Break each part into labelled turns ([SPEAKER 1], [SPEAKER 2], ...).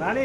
[SPEAKER 1] రాణి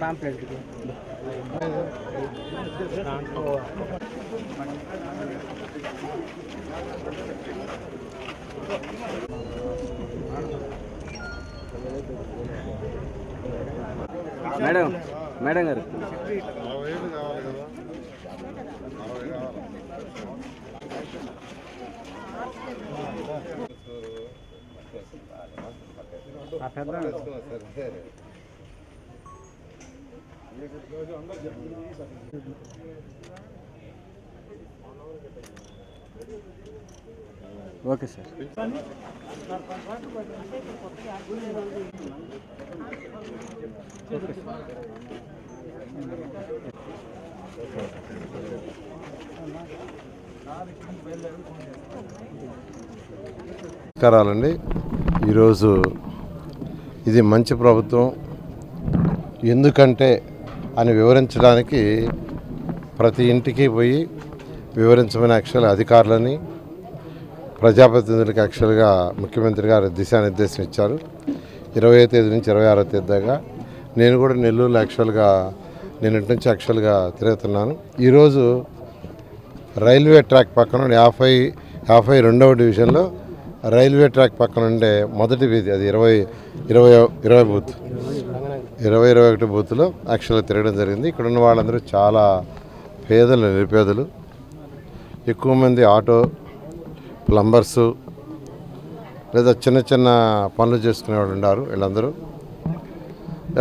[SPEAKER 1] pamphlet madam madam గారు కావాలి okay sir.
[SPEAKER 2] నమస్కారాలండి. ఈరోజు ఇది మంచి ప్రభుత్వం. ఎందుకంటే అని వివరించడానికి ప్రతి ఇంటికి పోయి వివరించమని యాక్చువల్ అధికారులని ప్రజాప్రతినిధులకు యాక్చువల్గా ముఖ్యమంత్రి గారు దిశానిర్దేశం ఇచ్చారు. ఇరవై తేదీ నుంచి ఇరవై ఆరో తేదీ దాకా నేను కూడా నెల్లూరులో యాక్చువల్గా నిన్నటి నుంచి యాక్చువల్గా తిరుగుతున్నాను. ఈరోజు రైల్వే ట్రాక్ పక్కన యాభై యాభై రెండవ డివిజన్లో రైల్వే ట్రాక్ పక్కన ఉండే మొదటి వీధి అది ఇరవై ఇరవై ఇరవై బూత్. ఇరవై ఇరవై ఒకటి బూత్లో యాక్చువల్గా తిరగడం జరిగింది. ఇక్కడ ఉన్న వాళ్ళందరూ చాలా పేదలు నిరుపేదలు. ఎక్కువ మంది ఆటో ప్లంబర్సు లేదా చిన్న చిన్న పనులు చేసుకునే వాళ్ళు ఉన్నారు వీళ్ళందరూ.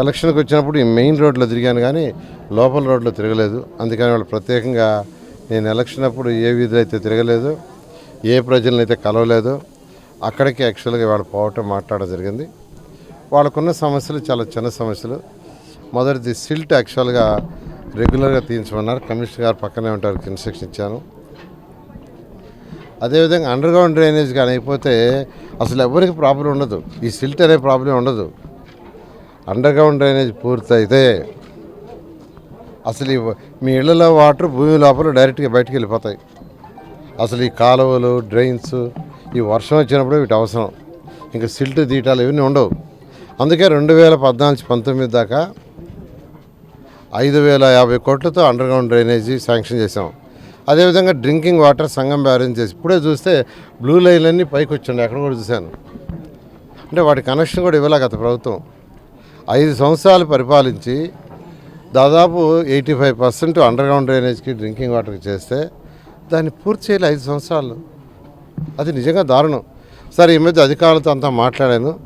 [SPEAKER 2] ఎలక్షన్కి వచ్చినప్పుడు ఈ మెయిన్ రోడ్లో తిరిగాను కానీ లోపల రోడ్లో తిరగలేదు. అందుకని వాళ్ళు ప్రత్యేకంగా నేను ఎలక్షన్ అప్పుడు ఏ వీధిలో అయితే తిరగలేదు ఏ ప్రజలను అయితే కలవలేదు అక్కడికి యాక్చువల్గా వాళ్ళు పోవటం మాట్లాడడం జరిగింది. వాళ్ళకున్న సమస్యలు చాలా చిన్న సమస్యలు. మొదటిది సిల్ట్ యాక్చువల్గా రెగ్యులర్గా తీయించమన్నారు. కమిషనర్ గారు పక్కనే ఉంటారు ఇన్స్ట్రక్షన్ ఇచ్చాను. అదేవిధంగా అండర్ గ్రౌండ్ డ్రైనేజ్ కానీ అయిపోతే అసలు ఎవరికి ప్రాబ్లం ఉండదు. ఈ సిల్ట్ అనే ప్రాబ్లం ఉండదు. అండర్ గ్రౌండ్ డ్రైనేజ్ పూర్తయితే అసలు ఈ మీ ఇళ్ళలో వాటర్ భూమి లోపల డైరెక్ట్గా బయటకు వెళ్ళిపోతాయి. అసలు ఈ కాలువలు డ్రైన్స్ ఈ వర్షం వచ్చినప్పుడు వీటి అవసరం. ఇంకా సిల్ట్ తీయటాలు ఇవన్నీ ఉండవు. అందుకే రెండు వేల పద్నాలుగు పంతొమ్మిది దాకా ఐదు వేల యాభై కోట్లతో అండర్ గ్రౌండ్ డ్రైనేజీ శాంక్షన్ చేసాం అదేవిధంగా డ్రింకింగ్ వాటర్ సంఘం బ్యారేజ్ చేసి ఇప్పుడే చూస్తే బ్లూ లైన్లన్నీ పైకి వచ్చిండే అక్కడ కూడా చూశాను. అంటే వాటి కనెక్షన్ కూడా ఇవ్వలే గత ప్రభుత్వం. ఐదు సంవత్సరాలు పరిపాలించి దాదాపు eighty five percent underground డ్రైనేజ్కి డ్రింకింగ్ వాటర్కి చేస్తే దాన్ని పూర్తి చేయాలి ఐదు సంవత్సరాలు. అది నిజంగా దారుణం. సరే ఈ మధ్య అధికారులతో అంతా మాట్లాడాను.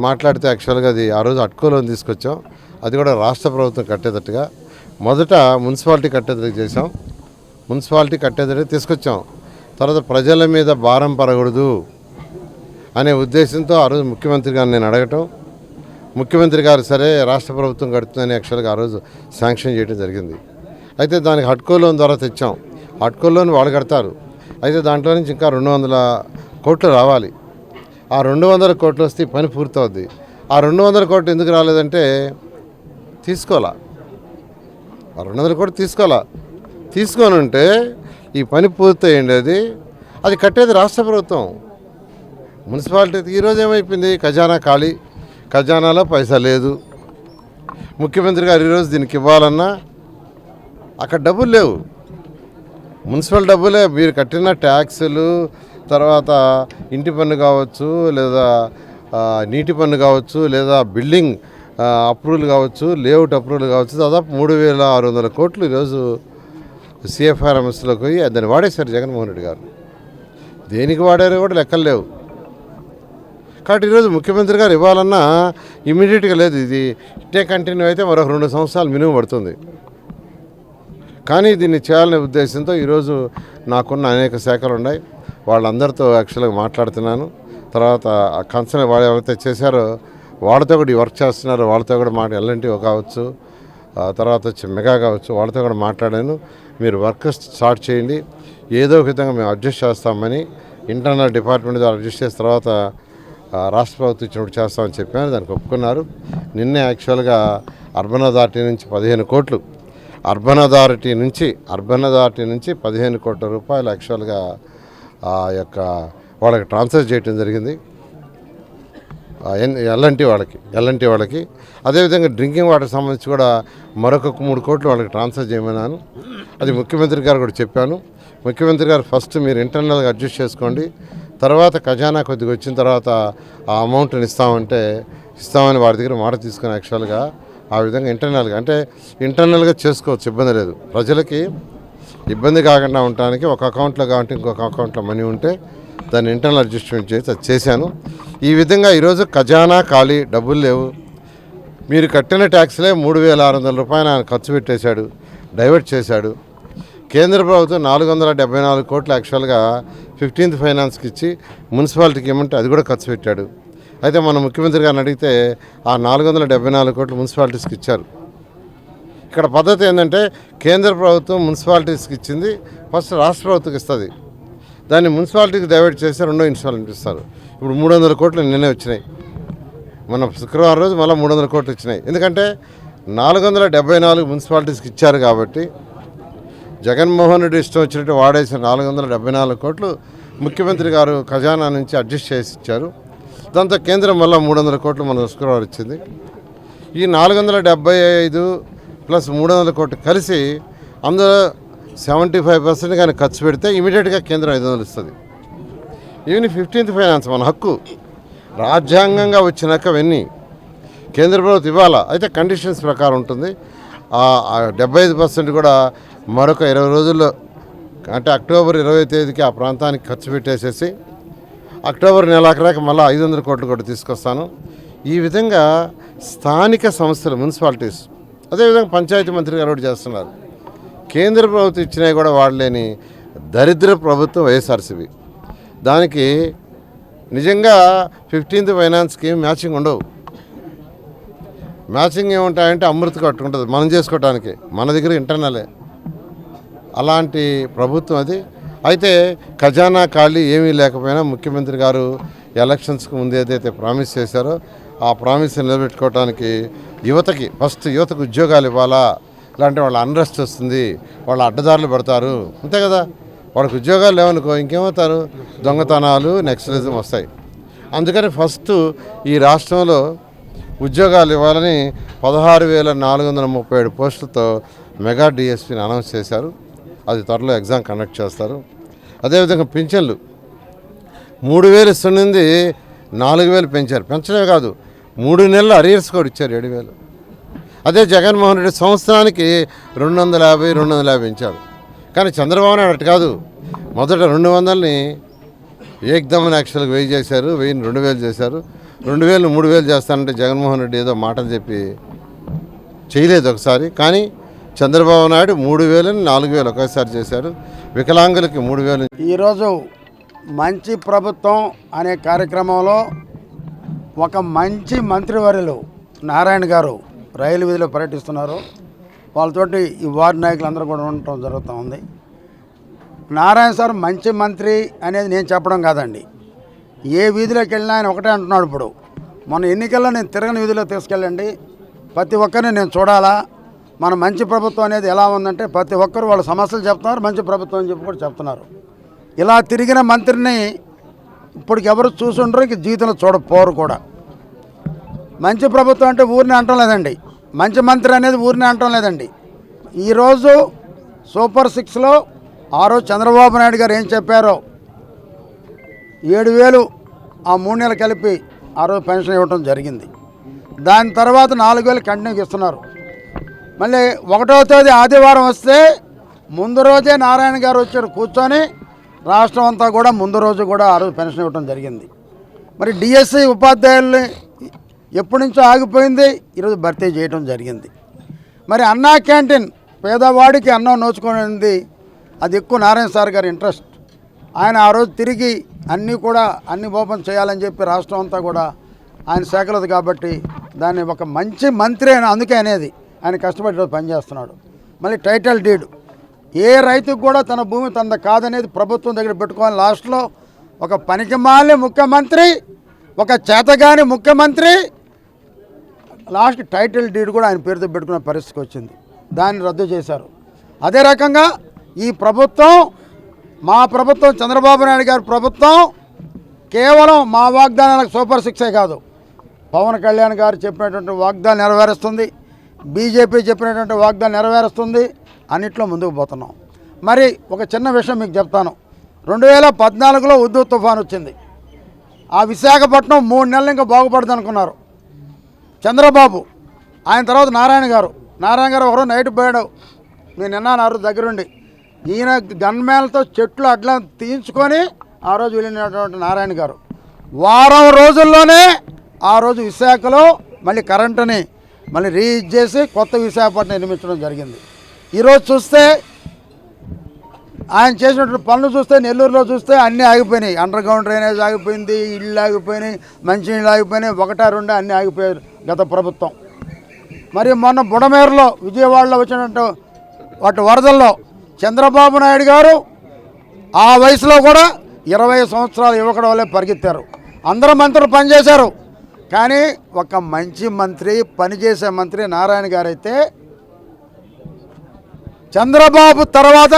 [SPEAKER 2] మాట్లాడితే యాక్చువల్గా అది ఆ రోజు అట్కోలో తీసుకొచ్చాం. అది కూడా రాష్ట్ర ప్రభుత్వం కట్టేటట్టుగా. మొదట మున్సిపాలిటీ కట్టేదట చేసాం మున్సిపాలిటీ కట్టేటట్టు తీసుకొచ్చాం. తర్వాత ప్రజల మీద భారం పడకూడదు అనే ఉద్దేశంతో ఆ రోజు ముఖ్యమంత్రి గారిని నేను అడగటం. ముఖ్యమంత్రి గారు సరే రాష్ట్ర ప్రభుత్వం కడుతుందని యాక్చువల్గా ఆ రోజు శాంక్షన్ చేయడం జరిగింది. అయితే దానికి హట్కో లోన్ ద్వారా తెచ్చాం. హట్కో లోన్ వాళ్ళు కడతారు. అయితే దాంట్లో నుంచి ఇంకా రెండు వందల కోట్లు రావాలి. ఆ రెండు వందల కోట్లు వస్తే పని పూర్తవుద్ది. ఆ రెండు వందల కోట్లు ఎందుకు రాలేదంటే తీసుకోవాలా. ఆ రెండు వందల కోట్లు తీసుకోవాలా. తీసుకొని ఉంటే ఈ పని పూర్తయ్యేది. అది అది కట్టేది రాష్ట్ర ప్రభుత్వం. మున్సిపాలిటీ ఈరోజు ఏమైపోయింది? ఖజానా ఖాళీ. ఖజానాలో పైసా లేదు. ముఖ్యమంత్రి గారు ఈరోజు దీనికి ఇవ్వాలన్నా అక్కడ డబ్బులు లేవు. మున్సిపల్ డబ్బులే మీరు కట్టిన ట్యాక్సులు తర్వాత ఇంటి పన్ను కావచ్చు లేదా నీటి పన్ను కావచ్చు లేదా బిల్డింగ్ అప్రూవల్ కావచ్చు లేఅవుట్ అప్రూవల్ కావచ్చు దాదాపు మూడు వేల ఆరు వందల కోట్లు ఈరోజు సిఎఫ్ఆర్ఎంఎస్లోకి పోయి దాన్ని వాడేశారు జగన్మోహన్ రెడ్డి గారు. దేనికి వాడారో కూడా లెక్కలు లేవు. కాబట్టి ఈరోజు ముఖ్యమంత్రి గారు ఇవ్వాలన్నా ఇమీడియట్గా లేదు. ఇది ఇట్టే కంటిన్యూ అయితే మరొక రెండు సంవత్సరాలు మినిమం పడుతుంది. కానీ దీన్ని చేయాలనే ఉద్దేశంతో ఈరోజు నాకున్న అనేక శాఖలు ఉన్నాయి వాళ్ళందరితో యాక్చువల్గా మాట్లాడుతున్నాను. తర్వాత ఆ కన్సర్న్ వాళ్ళు ఎవరైతే చేశారో వాళ్ళతో కూడా ఈ వర్క్ చేస్తున్నారో. వాళ్ళతో కూడా మాట ఎల్ఎన్టీ కావచ్చు తర్వాత వచ్చి మెగా కావచ్చు వాళ్ళతో కూడా మాట్లాడాను. మీరు వర్క్ స్టార్ట్ చేయండి. ఏదో ఒక విధంగా మేము అడ్జస్ట్ చేస్తామని ఇంటర్నల్ డిపార్ట్మెంట్ ద్వారా అడ్జస్ట్ చేసిన తర్వాత రాష్ట్ర ప్రభుత్వం ఇచ్చినప్పుడు చేస్తామని చెప్పాను. దానికి ఒప్పుకున్నారు. నిన్నే యాక్చువల్గా అర్బన్ అథారిటీ నుంచి పదిహేను కోట్లు అర్బన్ అథారిటీ నుంచి అర్బన్ అథారిటీ నుంచి పదిహేను కోట్ల రూపాయలు యాక్చువల్గా ఆ యొక్క వాళ్ళకి ట్రాన్స్ఫర్ చేయటం జరిగింది. ఎల్ఎన్టీ వాళ్ళకి ఎల్ఎన్టీ వాళ్ళకి. అదేవిధంగా డ్రింకింగ్ వాటర్ సంబంధించి కూడా మరొక మూడు కోట్లు వాళ్ళకి ట్రాన్స్ఫర్ చేయమన్నాను. అది ముఖ్యమంత్రి గారు కూడా చెప్పాను. ముఖ్యమంత్రి గారు ఫస్ట్ మీరు ఇంటర్నల్గా అడ్జస్ట్ చేసుకోండి. తర్వాత ఖజానా కొద్దిగా వచ్చిన తర్వాత ఆ అమౌంట్ని ఇస్తామంటే ఇస్తామని వారి దగ్గర మాట తీసుకుని యాక్చువల్గా ఆ విధంగా ఇంటర్నల్గా అంటే ఇంటర్నల్గా చేసుకోవచ్చు ఇబ్బంది లేదు. ప్రజలకి ఇబ్బంది కాకుండా ఉండటానికి ఒక అకౌంట్లో కాబట్టి ఇంకొక అకౌంట్లో మనీ ఉంటే దాన్ని ఇంటర్నల్ అడ్జస్ట్మెంట్ చేసి అది చేశాను. ఈ విధంగా ఈరోజు ఖజానా ఖాళీ డబ్బులు లేవు. మీరు కట్టిన ట్యాక్స్లే మూడు వేల ఆరు వందల రూపాయలు ఆయన ఖర్చు పెట్టేశాడు డైవర్ట్ చేశాడు. కేంద్ర ప్రభుత్వం నాలుగు వందల డెబ్బై నాలుగు కోట్లు యాక్చువల్గా ఫిఫ్టీన్త్ ఫైనాన్స్కి ఇచ్చి మున్సిపాలిటీకి ఇవ్వమంటే అది కూడా ఖర్చు పెట్టాడు. అయితే మన ముఖ్యమంత్రి గారిని అడిగితే ఆ నాలుగు వందల డెబ్బై నాలుగు కోట్లు మున్సిపాలిటీస్కి ఇచ్చారు. ఇక్కడ పద్ధతి ఏంటంటే కేంద్ర ప్రభుత్వం మున్సిపాలిటీస్కి ఇచ్చింది ఫస్ట్ రాష్ట్ర ప్రభుత్వకి ఇస్తుంది. దాన్ని మున్సిపాలిటీకి డైవర్ట్ చేసి రెండో ఇన్స్టాల్మెంట్ ఇస్తారు. ఇప్పుడు మూడు వందల కోట్లు నిన్నే వచ్చినాయి. మన శుక్రవారం రోజు మళ్ళీ మూడు వందల కోట్లు వచ్చినాయి. ఎందుకంటే నాలుగు వందల డెబ్బై నాలుగు మున్సిపాలిటీస్కి ఇచ్చారు కాబట్టి జగన్మోహన్ రెడ్డి ఇష్టం వచ్చినట్టు వాడేసిన నాలుగు వందల డెబ్బై నాలుగు కోట్లు ముఖ్యమంత్రి గారు ఖజానా నుంచి అడ్జస్ట్ చేసి ఇచ్చారు. దాంతో కేంద్రం మళ్ళీ మూడు వందల కోట్లు మన శుక్రవారం ఇచ్చింది. ఈ నాలుగు వందల డెబ్బై ఐదు ప్లస్ మూడు వందల కోట్లు కలిసి అందులో సెవెంటీ ఫైవ్ పర్సెంట్ కానీ ఖర్చు పెడితే ఇమీడియట్గా కేంద్రం ఐదు వందలు ఇస్తుంది. ఈవెన్ ఫిఫ్టీన్త్ ఫైనాన్స్ మన హక్కు. రాజ్యాంగంగా వచ్చినాక అవన్నీ కేంద్ర ప్రభుత్వం ఇవ్వాలా? అయితే కండిషన్స్ ప్రకారం ఉంటుంది. డెబ్బై ఐదు పర్సెంట్ కూడా మరొక ఇరవై రోజుల్లో అంటే అక్టోబర్ ఇరవై తేదీకి ఆ ప్రాంతానికి ఖర్చు పెట్టేసేసి అక్టోబర్ నెలాఖరాకి మళ్ళీ ఐదు వందల కోట్లు కూడా తీసుకొస్తాను. ఈ విధంగా స్థానిక సంస్థలు మున్సిపాలిటీస్ అదేవిధంగా పంచాయతీ మంత్రి గారు కూడా చేస్తున్నారు. కేంద్ర ప్రభుత్వం ఇచ్చినవి కూడా వాడలేని దరిద్ర ప్రభుత్వం వైఎస్ఆర్సీబీ దానికి నిజంగా ఫిఫ్టీన్త్ ఫైనాన్స్కి మ్యాచింగ్ ఉండవు. మ్యాచింగ్ ఏముంటాయంటే అమృత కట్టుకుంటుంది మనం చేసుకోవటానికి. మన దగ్గర ఇంటర్నలే. అలాంటి ప్రభుత్వం అది. అయితే ఖజానా ఖాళీ ఏమీ లేకపోయినా ముఖ్యమంత్రి గారు ఎలక్షన్స్కి ముందు ఏదైతే ప్రామిస్ చేశారో ఆ ప్రామిస్ నిలబెట్టుకోవడానికి యువతకి ఫస్ట్ యువతకు ఉద్యోగాలు ఇవ్వాలా? ఇలాంటి వాళ్ళ అన్రెస్ట్ వస్తుంది వాళ్ళ అడ్డదారులు పడతారు. అంతే కదా? వాళ్ళకి ఉద్యోగాలు లేవనుకో ఇంకేమవుతారు? దొంగతనాలు నెక్సలిజం వస్తాయి. అందుకని ఫస్ట్ ఈ రాష్ట్రంలో ఉద్యోగాలు ఇవ్వాలని పదహారు వేల నాలుగు వందల ముప్పై ఏడు పోస్టులతో మెగా డిఎస్పీని అనౌన్స్ చేశారు. అది త్వరలో ఎగ్జామ్ కండక్ట్ చేస్తారు. అదేవిధంగా పింఛన్లు. మూడు వేలు ఇస్తున్నది నాలుగు వేలు పెంచారు. పెంచడమే కాదు మూడు నెలలు అరియర్స్ కూడా ఇచ్చారు ఏడు వేలు అదే జగన్మోహన్ రెడ్డి సంవత్సరానికి రెండు వందల యాభై రెండు వందల యాభై పెంచారు. కానీ చంద్రబాబు నాయుడు అటు కాదు. మొదట రెండు వందలని ఏకదమని యాక్చువల్గా వెయ్యి చేశారు వెయ్యిని రెండు వేలు చేశారు. రెండు వేలు మూడు వేలు చేస్తానంటే జగన్మోహన్ రెడ్డి ఏదో మాటలు చెప్పి చేయలేదు ఒకసారి. కానీ చంద్రబాబు నాయుడు మూడు వేలని నాలుగు వేలు ఒకేసారి చేశారు వికలాంగులకి మూడు వేలు
[SPEAKER 3] ఈరోజు మంచి ప్రభుత్వం అనే కార్యక్రమంలో ఒక మంచి మంత్రివర్యులు నారాయణ గారు రైలు వీధిలో పర్యటిస్తున్నారు. వాళ్ళతోటి ఈ వార్డు నాయకులందరూ కూడా ఉండటం జరుగుతూ ఉంది. నారాయణ సార్ మంచి మంత్రి అనేది నేను చెప్పడం కాదండి. ఏ వీధిలోకి వెళ్ళినా ఆయన ఒకటే అంటున్నాడు ఇప్పుడు. మొన్న ఎన్నికల్లో నేను తిరగని వీధిలో తీసుకెళ్ళండి. ప్రతి ఒక్కరిని నేను చూడాలా? మన మంచి ప్రభుత్వం అనేది ఎలా ఉందంటే ప్రతి ఒక్కరు వాళ్ళ సమస్యలు చెప్తున్నారు మంచి ప్రభుత్వం అని చెప్పి కూడా చెప్తున్నారు. ఇలా తిరిగిన మంత్రిని ఇప్పటికి ఎవరు చూసుండరు ఇంక జీవితంలో చూడపోరు కూడా. మంచి ప్రభుత్వం అంటే ఊరిని అంటం లేదండి. మంచి మంత్రి అనేది ఊరిని అంటం లేదండి. ఈరోజు సూపర్ సిక్స్లో ఆ రోజు చంద్రబాబు నాయుడు గారు ఏం చెప్పారో ఏడు వేలు ఆ మూడు నెలలు కలిపి ఆ రోజు పెన్షన్ ఇవ్వటం జరిగింది. దాని తర్వాత నాలుగు వేలు కంటిన్యూకి ఇస్తున్నారు. మళ్ళీ ఒకటో తేదీ ఆదివారం వస్తే ముందు రోజే నారాయణ గారు వచ్చారు కూర్చొని రాష్ట్రం అంతా కూడా ముందు రోజు కూడా ఆ రోజు పెన్షన్ ఇవ్వడం జరిగింది. మరి డిఎస్సి ఉపాధ్యాయుల్ని ఎప్పటి నుంచో ఆగిపోయింది ఈరోజు భర్తీ చేయడం జరిగింది. మరి అన్నా క్యాంటీన్ పేదవాడికి అన్నం నోచుకునేది అది ఎక్కువ నారాయణ సార్ గారి ఇంట్రెస్ట్. ఆయన ఆ రోజు తిరిగి అన్నీ కూడా అన్ని ఓపెన్ చేయాలని చెప్పి రాష్ట్రం అంతా కూడా ఆయన శాఖలది కాబట్టి దాన్ని ఒక మంచి మంత్రి అని అందుకే అనేది ఆయన కష్టపడి ఈరోజు పనిచేస్తున్నాడు. మళ్ళీ టైటిల్ డీడ్ ఏ రైతుకు కూడా తన భూమి తనది కాదనేది ప్రభుత్వం దగ్గర పెట్టుకోవాలి. లాస్ట్లో ఒక పనికిమాలిన ముఖ్యమంత్రి ఒక చేతగాని ముఖ్యమంత్రి లాస్ట్ టైటిల్ డీడ్ కూడా ఆయన పేరుతో పెట్టుకునే పరిస్థితికి వచ్చింది. దాన్ని రద్దు చేశారు. అదే రకంగా ఈ ప్రభుత్వం మా ప్రభుత్వం చంద్రబాబు నాయుడు గారి ప్రభుత్వం కేవలం మా వాగ్దానాలకు సూపర్ సిక్సే కాదు. పవన్ కళ్యాణ్ గారు చెప్పినటువంటి వాగ్దానం నెరవేరుస్తుంది. బీజేపీ చెప్పినటువంటి వాగ్దానం నెరవేరుస్తుంది అన్నిట్లో ముందుకు పోతున్నాం. మరి ఒక చిన్న విషయం మీకు చెప్తాను. రెండు వేల పద్నాలుగులో ఉద్దు తుఫాన్ వచ్చింది. ఆ విశాఖపట్నం మూడు నెలలు ఇంకా బాగుపడదు అనుకున్నారు. చంద్రబాబు ఆయన తర్వాత నారాయణ గారు. నారాయణ గారు ఒకరు నైట్ పోయాడు. నేను నిన్నారు దగ్గరుండి. ఈయన గన్మేలతో చెట్లు అట్లా తీయించుకొని ఆ రోజు వెళ్ళినటువంటి నారాయణ గారు. వారం రోజుల్లోనే ఆ రోజు విశాఖలో మళ్ళీ కరెంటుని మళ్ళీ రీచ్ చేసి కొత్త విశాఖపట్నం నిర్మించడం జరిగింది. ఈరోజు చూస్తే ఆయన చేసినటువంటి పనులు చూస్తే నెల్లూరులో చూస్తే అన్నీ ఆగిపోయినాయి. అండర్ గ్రౌండ్ డ్రైనేజ్ ఆగిపోయింది ఇళ్ళు ఆగిపోయినాయి మంచినీళ్ళు ఆగిపోయినాయి ఒకటా రెండు అన్నీ ఆగిపోయారు గత ప్రభుత్వం. మరి మొన్న బుడమేరులో విజయవాడలో వచ్చినట్టు వాటి వరదల్లో చంద్రబాబు నాయుడు గారు ఆ వయసులో కూడా ఇరవై సంవత్సరాల యువకుడు వల్లే పరిగెత్తారు. అందరూ మంత్రులు పనిచేశారు. కానీ ఒక మంచి మంత్రి పనిచేసే మంత్రి నారాయణ గారైతే చంద్రబాబు తర్వాత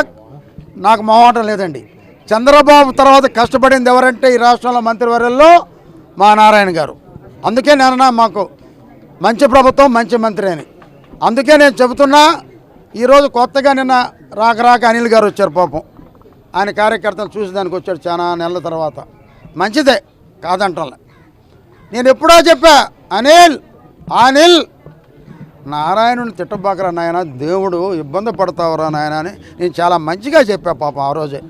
[SPEAKER 3] నాకు మొహమాటం లేదండి. చంద్రబాబు తర్వాత కష్టపడింది ఎవరంటే ఈ రాష్ట్రంలో మంత్రివర్యంలో మా నారాయణ గారు. అందుకే నేను మాకు మంచి ప్రభుత్వం మంచి మంత్రి అని. అందుకే నేను చెబుతున్నా ఈరోజు కొత్తగా నిన్న రాక రాక అనిల్ గారు వచ్చారు పాపం. ఆయన కార్యకర్తలు చూసి దానికి వచ్చాడు చాలా నెలల తర్వాత. మంచిదే కాదంటలే నేను ఎప్పుడో చెప్పా అనిల్ అనిల్ నారాయణుని తిట్టబాకరా నాయన దేవుడు ఇబ్బంది పడతావురా నాయన అని నేను చాలా మంచిగా చెప్పా పాపం ఆ రోజే.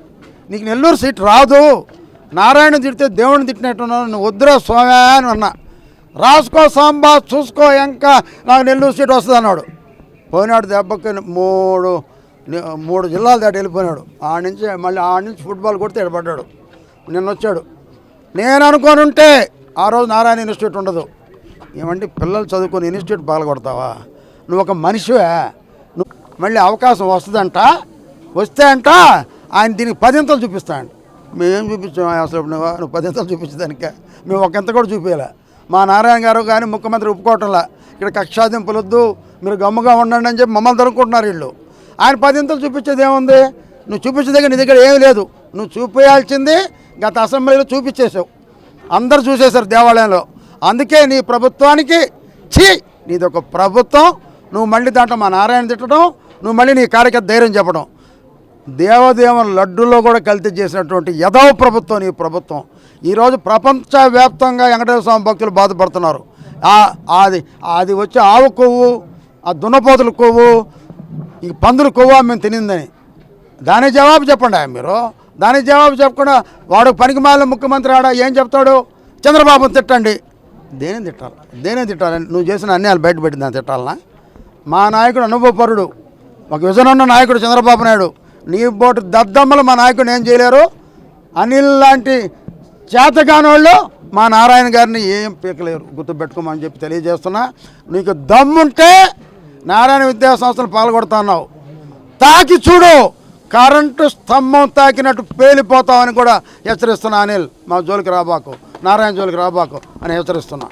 [SPEAKER 3] నీకు నెల్లూరు సీట్ రాదు నారాయణ తిడితే దేవుడిని తిట్టినట్టున్నాను నువ్వు వద్దురా స్వామి అని అన్నా. రాసుకో సాంబా చూసుకో ఇంకా నాకు నెల్లూరు సీట్ వస్తుంది అన్నాడు పోయినాడు దెబ్బకి మూడు మూడు జిల్లాలు దాటి వెళ్ళిపోయినాడు. ఆడ నుంచి మళ్ళీ ఆడ నుంచి ఫుట్బాల్ కొడితే ఎడబడ్డాడు నిన్న వచ్చాడు నేను అనుకోనుంటే ఉంటే ఆ రోజు నారాయణ ఇన్స్టిట్యూట్ ఉండదు. ఏమంటే పిల్లలు చదువుకుని ఇన్స్టిట్యూట్ పగలగొడతావా నువ్వు ఒక మనిషివే. నువ్వు మళ్ళీ అవకాశం వస్తుందంట వస్తే అంట ఆయన దీనికి పదింతలు చూపిస్తాడు. మేమేం చూపించాం అసలు నువ్వు? నువ్వు పదింతలు చూపించడానికే. మేము ఒకంత కూడా చూపించలే. మా నారాయణ గారు కానీ ముఖ్యమంత్రి ఒప్పుకోవటంలా. ఇక్కడ కక్షాదింపులు వద్దు మీరు గమ్ముగా ఉండండి అని చెప్పి మమ్మల్ని దొరుకుంటున్నారు వీళ్ళు. ఆయన పదింతలు చూపించేది ఏముంది? నువ్వు చూపించే దగ్గర నీ దగ్గర ఏమీ లేదు. నువ్వు చూపించాల్సింది గత అసెంబ్లీలో చూపించేసావు అందరు చూసేశారు దేవాలయంలో. అందుకే నీ ప్రభుత్వానికి ఛీ! నీది ఒక ప్రభుత్వం. నువ్వు మళ్ళీ దాంట్లో మా నారాయణ తిట్టడం నువ్వు మళ్ళీ నీ కార్యకర్త ధైర్యం చెప్పడం. దేవదేవుల లడ్డూలో కూడా కల్తీ చేసినటువంటి యదవ ప్రభుత్వం నీ ప్రభుత్వం. ఈరోజు ప్రపంచవ్యాప్తంగా వెంకటేశ్వర స్వామి భక్తులు బాధపడుతున్నారు. అది అది వచ్చే ఆవు కొవ్వు ఆ దున్నపోతుల కొవ్వు ఈ పందుల కొవ్వు మేము తినిందని. దాని జవాబు చెప్పండి ఆయన మీరు. దానికి జవాబు చెప్పకుండా వాడు పనికి మాలిన ముఖ్యమంత్రి ఆడ ఏం చెప్తాడు? చంద్రబాబుని తిట్టండి. దేని తిట్టాలి? దేని తిట్టాలి? నువ్వు చేసిన అన్యాయాలు బయటపెట్టింది దాన్ని తిట్టాలనా? మా నాయకుడు అనుభవపరుడు. ఒక విజన్ ఉన్న నాయకుడు చంద్రబాబు నాయుడు. నీ బోటు దద్దమ్మలు మా నాయకుడు ఏం చేయలేరు? అనిల్ లాంటి చేతగానోళ్ళు మా నారాయణ గారిని ఏం పీకలేరు. గుర్తుపెట్టుకోమని చెప్పి తెలియజేస్తున్నా. నీకు దమ్ముంటే నారాయణ విద్యా సంస్థలు పాల్గొడుతున్నావు తాకి చూడు. కరెంటు స్తంభం తాకినట్టు పేలిపోతామని కూడా హెచ్చరిస్తున్నా అనిల్ మా జోలికి రాబాకు. నారాయణ జోలికి రాబాకు అని హెచ్చరిస్తున్నా.